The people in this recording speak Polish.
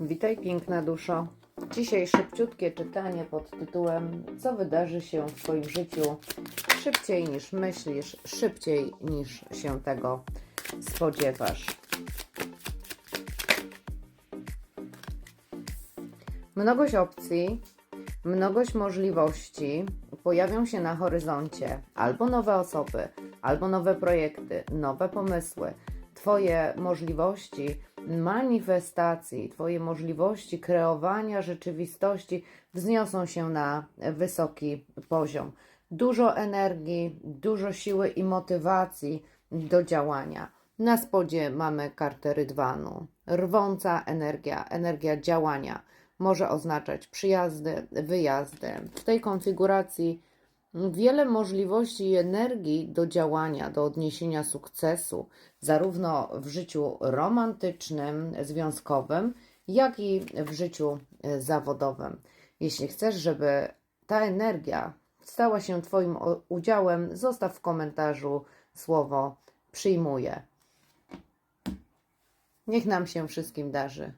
Witaj piękna duszo. Dzisiaj szybciutkie czytanie pod tytułem Co wydarzy się w Twoim życiu szybciej niż myślisz, szybciej niż się tego spodziewasz. Mnogość opcji, mnogość możliwości pojawią się na horyzoncie. Albo nowe osoby, albo nowe projekty, nowe pomysły. Twoje możliwości manifestacji, Twoje możliwości kreowania rzeczywistości wzniosą się na wysoki poziom. Dużo energii, dużo siły i motywacji do działania. Na spodzie mamy kartę rydwanu. Rwąca energia, energia działania może oznaczać przyjazdy, wyjazdy. W tej konfiguracji wiele możliwości i energii do działania, do odniesienia sukcesu, zarówno w życiu romantycznym, związkowym, jak i w życiu e, zawodowym. Jeśli chcesz, żeby ta energia stała się Twoim udziałem, zostaw w komentarzu słowo przyjmuję. Niech nam się wszystkim darzy.